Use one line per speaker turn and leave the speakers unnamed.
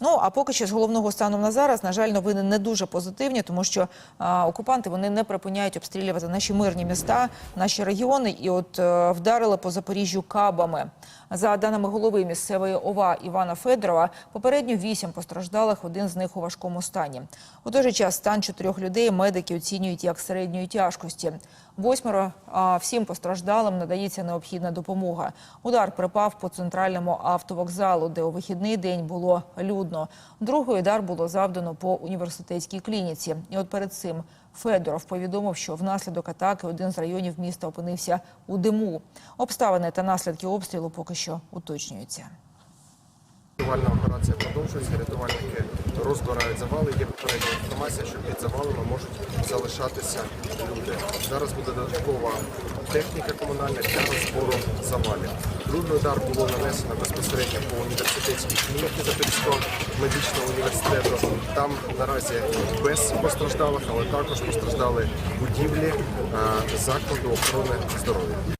Ну а поки що з головного станом на зараз, на жаль, новини не дуже позитивні, тому що а, окупанти вони не припиняють обстрілювати наші мирні міста, наші регіони, і от е, вдарили по Запоріжжю кабами. За даними голови місцевої ОВА Івана Федорова, попередньо вісім постраждалих, один з них у важкому стані. У той же час стан чотирьох людей медики оцінюють як середньої тяжкості. Восьмеро а, всім постраждалим надається необхідна допомога. Удар припав по центральному автовокзалу, де у вихідний день було людно. Другий удар було завдано по університетській клініці. І от перед цим Федоров повідомив, що внаслідок атаки один з районів міста опинився у диму. Обставини та наслідки обстрілу поки що уточнюються.
Рятувальна операція продовжується. Рятувальники розбирають завали. Є попередня інформація, що під завалами можуть залишатися люди. Зараз буде додаткова техніка комунальна для розбору завалів. Другий удар було нанесено безпосередньо по університетській клініці Запорізького медичного університету. Там наразі без постраждалих, але також постраждали будівлі е, закладу охорони здоров'я.